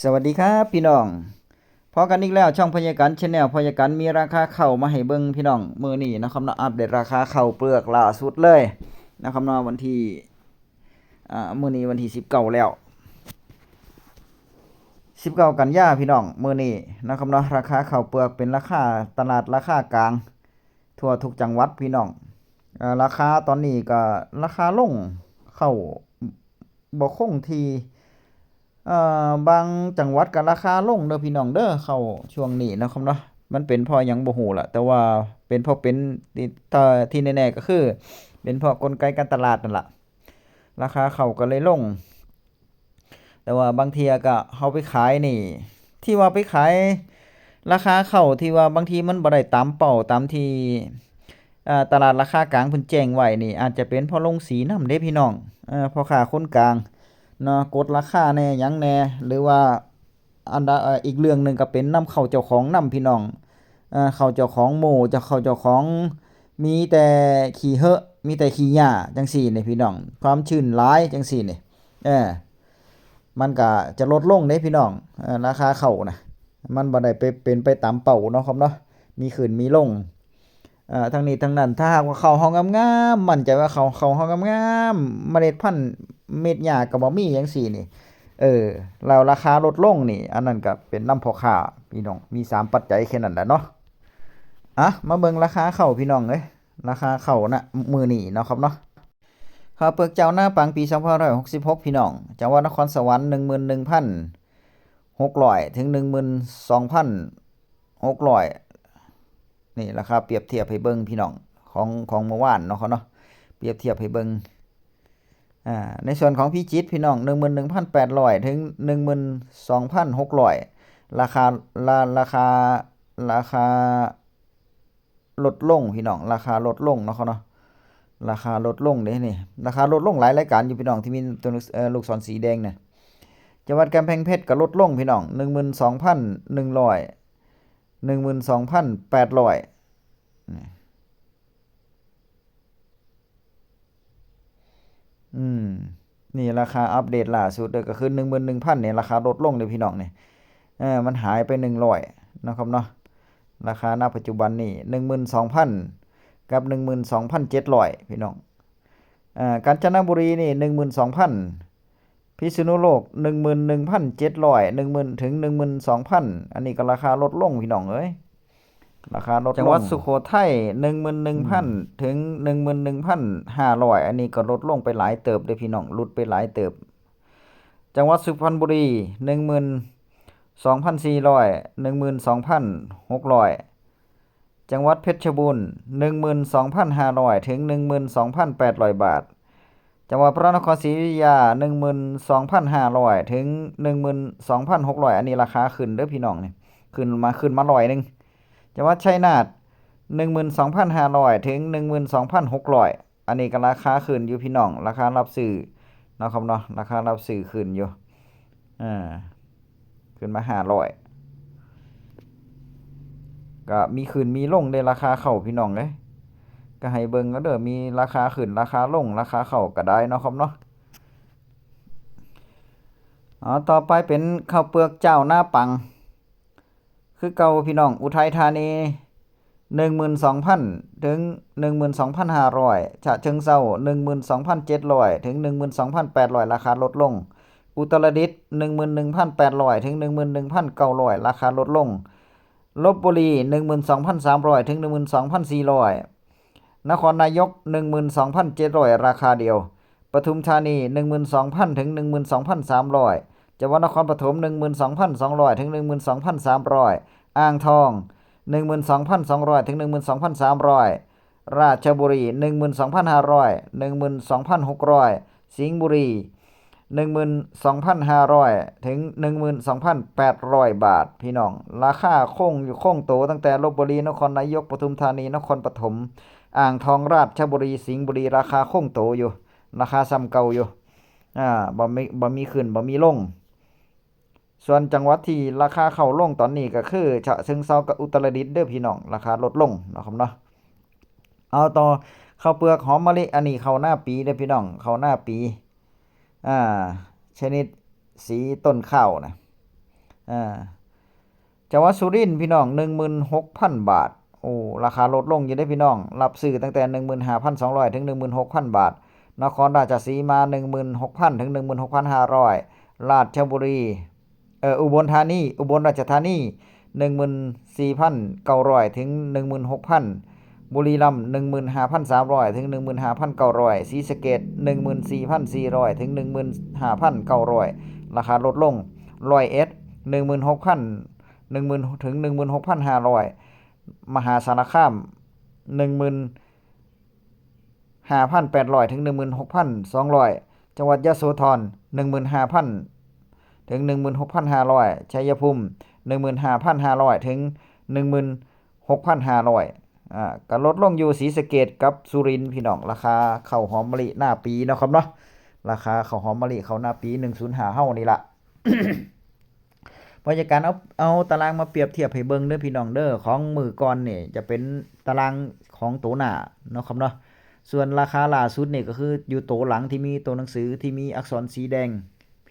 สวัสดีครับพี่น้องพอกันอีกแล้วช่องพยากันชาแนลพยากันมีราคาเข้ามาให้เบิ่งพี่น้องมื้อนี้นะครับเนาะอัปเดตราคาเข้าเปลือกล่าสุดเลยนะครับเนาะวันที่อ่ามื้อนี้วันที่19แล้ว19กันยาพี่น้องมื้อนี้นะครับเนาะราคาเข้าเปลือกเป็นราคาตลาดราคากลาง ทั่วทุกจังหวัดพี่น้องราคาตอนนี้ก็ราคาลงเข้าบ่คงที่ บางจังหวัดก็ราคาลงเด้อพี่น้องเด้อเข้าช่วงนี้นะครับเนาะมันเป็นเพราะหยังบ่ฮู้ล่ะ แต่ว่าเป็นเพราะเป็นที่ที่แน่ๆก็คือ เป็นเพราะกลไกการตลาดนั่นล่ะราคาเข้าก็เลยลง แต่ว่าบางเทียก็เฮาไปขายนี่ ที่ว่าไปขาย ราคาเข้าที่ว่าบางทีมันบ่ได้ตามเป้าตามที่ตลาดราคากลางเพิ่นแจ้งไว้นี่ อาจจะเป็นเพราะลงสีนำเด้พี่น้องเออพ่อค้าคนกลาง เนาะกดราคาแน่ยังแน่หรือว่าอันดเอ่ออีกเรื่องหนึ่งก็เป็นนำเข้าเจ้าของนำพี่น้องเอ่อเข้าเจ้าของหมู่จะเข้าเจ้าของมีแต่ขี้เหอะมีแต่ขี้หญ้าจังซี่นี่พี่น้อง ความชื้นหลายจังซี่นี่เออมันก็จะลดลงเด้พี่น้องเออราคาเข้านะมันบ่ได้ไปเป็นไปตามเป้าเนาะครับเนาะมีขึ้นมีลงเอ่อทั้งนี้ทั้งนั้นถ้าหากว่าเข้าวเฮางามๆมันใจว่าเข้าวข้าวเฮางามๆเมล็ดพันธุ์ เม็ดหญ้าก็บ่มีจังซี่นี่ เออแล้วราคาลดลงนี่ อันนั้นก็เป็นนำพ่อค้าพี่น้องมี 3 ปัจจัยแค่นั้นแหละเนาะอะมาเบิ่งราคาข้าวพี่น้องเอ้ยราคาข้าวณมื้อนี้เนาะครับเนาะข้าวเปลือกเจ้าหน้าปังปี2566 พี่น้องจังหวัดนครสวรรค์11,600ถึง12,600นี่ราคาเปรียบเทียบให้เบิ่งพี่น้องของของเมื่อวานเนาะครับเนาะเปรียบเทียบให้เบิ่ง อ่าในส่วนของพิจิตพี่น้อง 11,800 ถึง 12,600 ราคาราราคาราคาลดลงพี่น้อง ราคาลดลงเนาะเขาเนาะราคาลดลงเด้นี่ราคาลดลงหลายรายการอยู่พี่น้องที่มีตัวลูกศรสีแดงเนี่ยจังหวัดกำแพงเพชรก็ลดลงพี่น้อง12,100 12,800 อืม นี่ราคาอัปเดตล่าสุดเด้อก็คือ11,000เนี่ยราคาลดลงเด้อพี่น้องเนี่ยเออมันหายไป100นะครับเนาะราคาณปัจจุบันนี่12,000 กับ 12,700 พี่น้องอ่ากาญจนบุรีนี่12,000 พิษณุโลก 11,700 10,000ถึง12,000 อันนี้ก็ราคาลดลงพี่น้องเอ้ย ราคาลดลงจังหวัดสุโขทัย11,000ถึง11,500อันนี้ก็ลดลงไปหลายเติบเด้อพี่น้องลดไปหลายเติบ จังหวัดสุพรรณบุรี12,400 12,600จังหวัดเพชรบูรณ์12,500ถึง12,800บาท จังหวัดพระนครศรีอยุธยา12,500ถึง12,600อันนี้ราคาขึ้นเด้อพี่น้องนี่ขึ้นมาขึ้นมาร้อยหนึง จังหวัดชัยนาท12,500 ถึง 12,600 อันนี้ก็ราคาขึ้นอยู่พี่น้อง ราคารับซื้อเนาะครับเนาะ ราคารับซื้อขึ้นอยู่ อ่า ขึ้นมา500ก็มีขึ้นมีลงในราคาเข้าพี่น้องเอ้ยก็ให้เบิ่งเอาเด้อมีราคาขึ้นราคาลงราคาเข้าก็ได้เนาะครับเนาะอ๋อต่อไปเป็นข้าวเปลือกเจ้าหน้าปัง คือเก่าพี่น้องอุทัยธานี 12,000 ถึง 12,500ฉะเชิงเทรา12,700 ถึง 12,800 ราคาลดลง อุตรดิตถ์11,800 ถึง 11,900 ราคาลดลงลพบุรี 12,300 ถึง 12,400 นครนายก 12,700 ราคาเดียว ปทุมธานี 12,000 ถึง 12,300 จังหวัดนครปฐม 12,200 ถึง 12,300 อ่างทอง 12,200 ถึง 12,300 ราชบุรี 12,500 12,600 สิงห์บุรี 12,500 ถึง 12,800 บาท พี่น้อง ราคาคงอยู่คงโตตั้งแต่ลพบุรี นครนายก ปทุมธานี นครปฐม อ่างทอง ราชบุรี สิงห์บุรี ราคาคงโตอยู่ ราคาซ้ำเก่าอยู่ อ่า บ่มี บ่มีขึ้น บ่มีลง ส่วนจังหวัดที่ราคาเข้าลงตอนนี้ก็คือฉะเชิงเทรากับอุตรดิตถ์เด้อพี่น้องราคาลดลงนะครับเนาะเอาต่อข้าวเปลือกหอมมะลิอันนี้เข้าหน้าปีเด้อพี่น้องเข้าหน้าปีอ่าชนิดสีต้นข้าวนะอ่าจังหวัดสุรินทร์พี่น้อง16,000 บาทโอ้ราคาลดลงอยู่ได้พี่น้อง รับซื้อตั้งแต่ 15,200 ถึง 16,000 บาท นครราชสีมา 16,000 ถึง 16,500 ราชบุรี เอ่ออุบลธานี อุบลราชธานี14,900 ถึง 16,000 บุรีรัมย์ 15,300 ถึง 15,900ศรีสะเกษ14,400 ถึง 15,900 ราคาลดลงร้อยเอ็ด16,000 10,000ถึง16,500 มหาสารคาม15,800 ถึง 16,200 จังหวัดยะโสธร15,000 ถึง 16,500ชัยภูมิ15,500 ถึง 16,500อ่าก็ลดลงอยู่ศรีสะเกษกับสุรินทร์พี่น้องราคาข้าวหอมมะลิหน้าปีเนาะครับเนาะราคาข้าวหอมมะลิเขาหน้าปี 105เฮานี่ละเพราะจากการเอาเอาตารางมาเปรียบเทียบให้เบิ่งเด้อพี่น้องเด้อของมือก่อนนี่จะเป็นตารางของโตหน้าเนาะครับเนาะส่วนราคาล่าสุดนี่ก็คืออยู่โตหลังที่มีตัวหนังสือที่มีอักษรสีแดง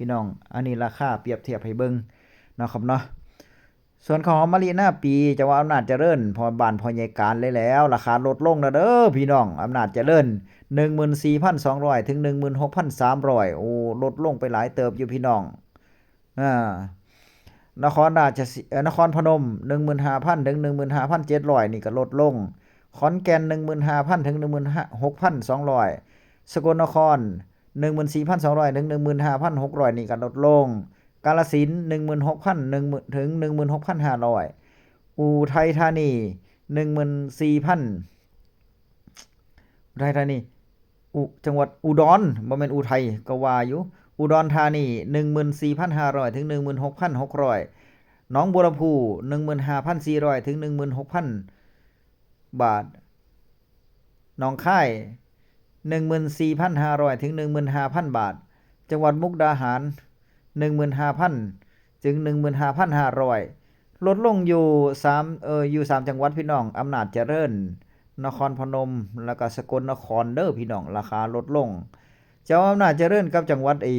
พี่น้อง อันนี้ราคาเปรียบเทียบให้เบิ่งเนาะครับเนาะส่วนของหอมมะลิหน้าปีจังหวัดอำนาจเจริญพอบานพอใหญ่การเลยแล้ว ราคาลดลงแล้วเด้อพี่น้องอำนาจเจริญ14,200 ถึง 16,300 โอ้ลดลงไปหลายเติบอยู่พี่น้องอ่านครราชสีเอ่อนครพนม 15,000 ถึง 15,700 นี่ก็ลดลง ขอนแก่น 15,000 ถึง 16,200 สกลนคร 14,200ถึง15,600 นี่ก็ลดลง กาฬสิน16,000 10,000ถึง16,500อุทัยธานี14,000อุทัยธานีอุจังหวัดอุดรบ่แม่นอุทัยก็ว่าอยู่ อุดรธานี 14,500 ถึง 16,600 หนองบัวลำพู 15,400 ถึง 16,000 บาท หนองคาย 14,500 ถึง 15,000 บาท จังหวัดมุกดาหาร 15,000 ถึง 15,500 ลดลงอยู่3เอออยู่ 3 จังหวัดพี่น้อง อำนาจเจริญ นครพนม แล้วก็สกลนครเด้อพี่น้อง ราคาลดลงจังหวัดอำนาจเจริญกับจังหวัดไอ้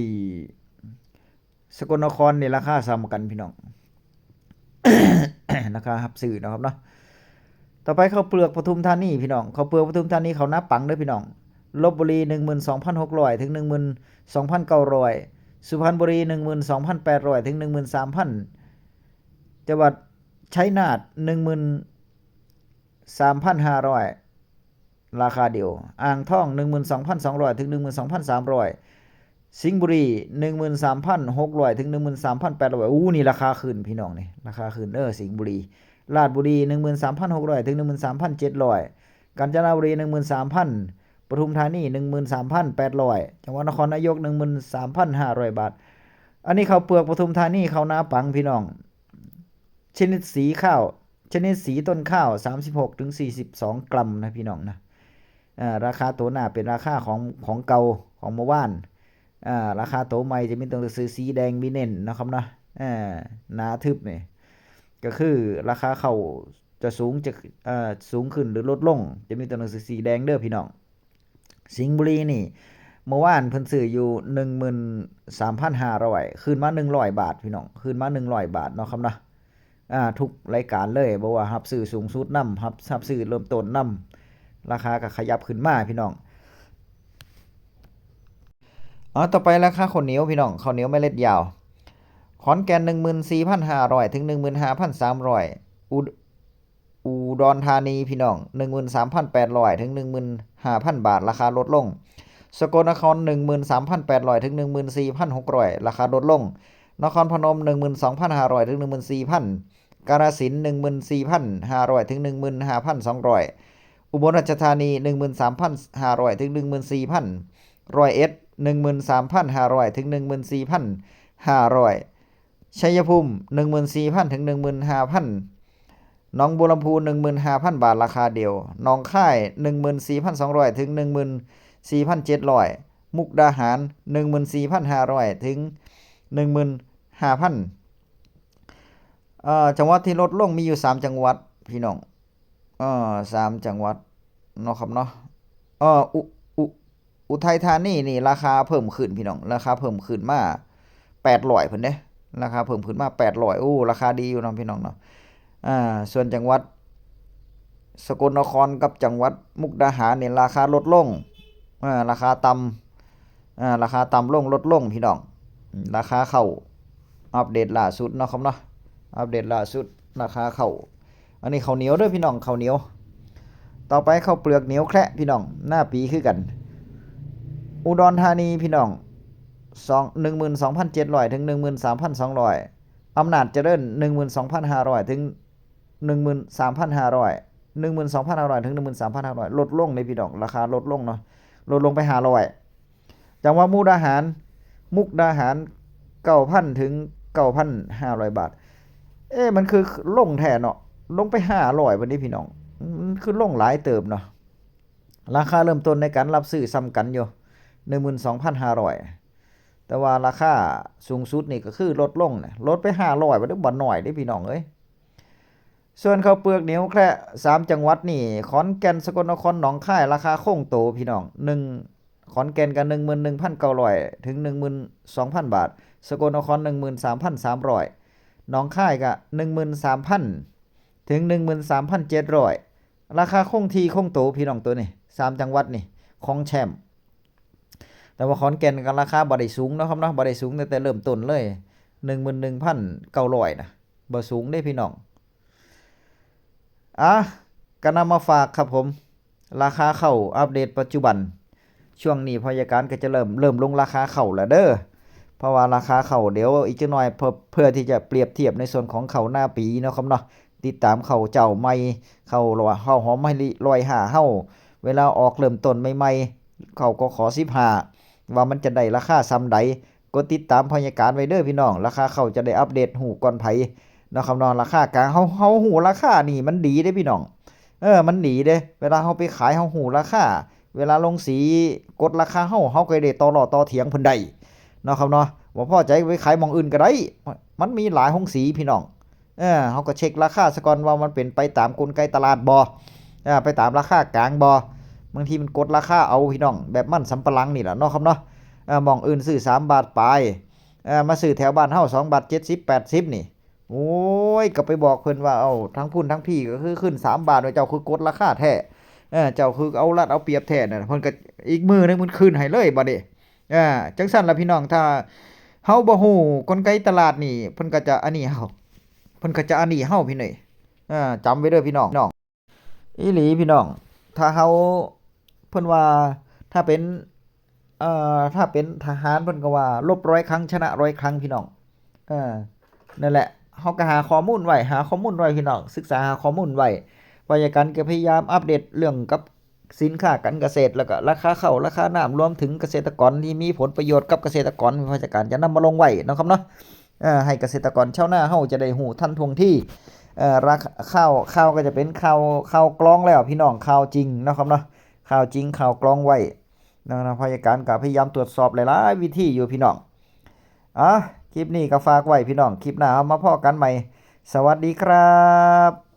สกลนครนี่ราคาซ้ำกันพี่น้องราคารับซื้อนะครับเนาะ ต่อไปข้าวเปลือกปทุมธานีพี่น้องข้าวเปลือกปทุมธานีเขานับปังเด้อพี่น้อง ลบบุรี 12,600 ถึง 12,900 สุพรรณบุรี 12,800 ถึง 13,000 จังหวัดชัยนาท13,500 ราคาเดียว อ่างทอง 12,200 ถึง 12,300 สิงห์บุรี 13,600 ถึง 13,800 อู้นี่ราคาขึ้นพี่น้องนี่ ราคาขึ้นเด้อสิงห์บุรี ราชบุรี 13,600 ถึง 13,700 กาญจนบุรี 13,000 ปทุมธานี 13,800 จังหวัดนครนายก 13,500 บาท อันนี้ข้าวเปลือกปทุมธานีข้าวนาปังพี่น้อง ชนิดสีข้าว ชนิดสีต้นข้าว 36ถึง42 กรัมนะพี่น้องนะราคาตัวหน้าเป็นราคาของของเก่าของเมื่อวานอ่าราคาตัวใหม่จะมีตัวหนังสือสีแดงมีเน้นนะครับนะอ่าหนาทึบนี่ก็คือราคาเขาจะสูงจะอ่อสูงขึ้นหรือลดลง จะมีตัวหนังสือสีแดงเด้อพี่น้อง สิงห์บุรีนี่เมื่อวานเพิ่นซื้ออยู่13,500คืนมา100บาทพี่น้องคืนมา100บาทเนาะครับนะอ่าทุกรายการเลยบ่ว่ารับซื้อสูงสุดนำรับรับซื้อเริ่มต้นนำราคาก็ขยับขึ้นมาพี่น้องอ๋อต่อไปราคาข้าวเหนียวพี่น้องข้าวเหนียวเมล็ดยาวขอนแก่น14,500ถึง15,300อุ อุดรธานีพี่น้อง 13,800 ถึง 15,000 บาท ราคาลดลง สกลนคร 13,800 ถึง 14,600 ราคาลดลง นครพนม 12,500 ถึง 14,000 กาฬสินธุ์14,500 ถึง 15,200 อุบลราชธานี 13,500 ถึง 14,000 ร้อยเอ็ด 13,500 ถึง 14,500 ชัยภูมิ 14,000 ถึง 15,000 หนองบัวลำพู 15,000 บาทราคาเดียวหนองค่าย 14,200 ถึง 14,700 มุกดาหาร 14,500 ถึง 15,000เอ่อจังหวัดที่ลดลงมีอยู่ 3 จังหวัดพี่น้องเอ่อ3จังหวัดเนาะครับเนาะเอ่ออุอุอุทัยธานีนี่ราคาเพิ่มขึ้นพี่น้องราคาเพิ่มขึ้นมา800เพิ่นเด้ราคาเพิ่มขึ้นมา800โอ้ราคาดีอยู่เนาะพี่น้องเนาะ อ่าส่วนจังหวัด สกลนครกับจังหวัดมุกดาหารเนี่ยราคาลดลงอ่าราคาต่ำอ่าราคาต่ำลงลดลงพี่น้อง ราคาเข้าอัปเดตล่าสุดเนาะครับเนาะอัปเดตล่าสุดราคาเข้าอันนี้ข้าวเหนียวเด้วยพี่น้องข้าวเหนียว ต่อไปข้าวเปลือกเหนียวแคระพี่น้องหน้าปีคือกัน อุดรธานีพี่น้องสองหนึ่งหมื่นสองพันเจ็ดร้อยถึงหนึ่งหมื่นสามพันสองร้อยอำนาจเจริญหนึ่งหมื่นสองพันห้าร้อยถึง หนึ่งหมื่นสามพันห้าร้อยหนึ่งหมื่นสองพันห้าร้อยถึงหนึ่งหมื่นสามพันห้าร้อยลดลงเลยพี่น้อง ราคาลดลงเนาะ ลดลงไปห้าร้อยจังวัดมุกดาหาร มุกดาหารเก้าพันถึงเก้าพันห้าร้อยบาท เอ๊ะมันคือลงแทนเนาะ ลงไปห้าร้อยวันนี้พี่น้อง มันคือลงหลายเติบเนาะ ราคาเริ่มต้นในการรับซื้อซ้ำกันอยู่หนึ่งหมื่นสองพันห้าร้อยแต่ว่าราคาสูงสุดนี่ก็คือลดลงนะลดไปห้าร้อยวันนี้บ่หน่อยได้พี่น้องเอ้ย ส่วนข้าวเปลือกเหนียวแคร่สามจังหวัดนี่ขอนแก่นสกลนครหนองคายราคาคงโตพี่น้องหนึ่งขอนแก่นกันหนึ่งหมื่นหนึ่งพันเก้าร้อยถึงหนึ่งหมื่นสองพันบาท สกลนครหนึ่งหมื่นสามพันสามร้อยหนองค่ายก็หนึ่งหมื่นสามพันถึงหนึ่งหมื่นสามพันเจ็ดร้อยราคาคงที่คงโตพี่น้องตัวนี่สามจังหวัดนี่ของแชมป์แต่ว่าขอนแก่นก็ราคาบ่ได้สูงนะครับเนาะบ่ได้สูงตั้งแต่เริ่มต้นเลยหนึ่งหมื่นหนึ่งพันเก้าร้อยนะบ่สูงได้พี่น้อง อะก็นำมาฝากครับผม ราคาเข้าอัปเดตปัจจุบัน ช่วงนี้พยาการก็จะเริ่มเริ่มลงราคาเข้าแล้วเด้อเพราะว่าราคาเข่าเดี๋ยวอีกจักหน่อยเพื่อเพื่อที่จะเปรียบเทียบในส่วนของเข่าหน้าปีเนาะครับเนาะติดตามเข่าเจ้าใหม่เข่าวรอเฮาหอมไม่ลอยหาเฮาเวลาออกเริ่มต้นใหม่ๆเขาก็ขอ15ว่ามันจะได้ราคาซ้ำใดกดติดตามพยาการไว้เด้อพี่น้อง ราคาเข่าจะได้อัปเดตหูก่อนไผ นาะครับนราคากลางเฮาเฮาหูราคานี่มันดีเด้พี่น้องเออมันดีเด้เวลาเฮาไปขายเฮาหูราคาเวลาลงสีกดราคาเฮาเฮาก็ได้ต่อรอต่อเถียงเพิ่นได้เนาะครับเนาะบ่พอใจไปขายมองอื่นก็ได้มันมีหลายห้องสีพี่น้องเออเขาก็เช็คราคาซะก่อนว่ามันเป็นไปตามกลไกตลาดบ่เออไปตามราคากลางบ่บางทีมันกดราคาเอาพี่น้อง แบบมันสำปะหลังนี่แหละเนาะครับเนาะเออมองอื่นซื้อ3บาทปลายเออมาซื้อแถวบ้านเฮา2บาท70 80นี่ โอ้ยก็ไปบอกเพิ่นว่าเอาทั้งพุ่นทั้งพี่ก็คือขึ้น3บาทว่าเจ้าคือกดราคาแท้เออเจ้าคือเอารัดเอาเปรียบแท้น่ะเพิ่นก็อีกมือนึงมันคืนให้เลยบัดนี้เออจังซั่นล่ะพี่น้องถ้าเฮาบ่ฮู้กลไกตลาดนี่เพิ่นก็จะอันนี้เฮาเพิ่นก็จะอันนี้เฮาพี่หน้อยอ่าจำไว้เด้อพี่น้องน้องอีหลีพี่น้อง ถ้าเฮาเพิ่นว่าถ้าเป็นเอ่อถ้าเป็นทหารเพิ่นก็ว่าลบร้อยครั้งชนะร้อยครั้งพี่น้องเออนั่นแหละ เฮาก็หาข้อมูลไว้หาข้อมูลไว้พี่น้องศึกษาหาข้อมูลไว้พยาการก็พยายามอัปเดตเรื่องกับสินค้าการเกษตรแล้วก็ราคาข้าวราคาน้ำรวมถึงเกษตรกรที่มีผลประโยชน์กับเกษตรกรพยาการจะนำมาลงไว้นะครับเนาะให้เกษตรกรชาวนาเฮาจะได้หูทันทวงที่ราคาข้าวข้าวก็จะเป็นข้าวข้าวกล้องแล้วพี่น้องข้าวจริงนะครับเนาะข้าวจริงข้าวกล้องไว้นะนะพยาการก็พยายามตรวจสอบหลายๆวิธีอยู่พี่น้องอะ คลิปนี้ก็ฝากไว้พี่น้อง คลิปหน้าเอามาพอกันใหม่ สวัสดีครับ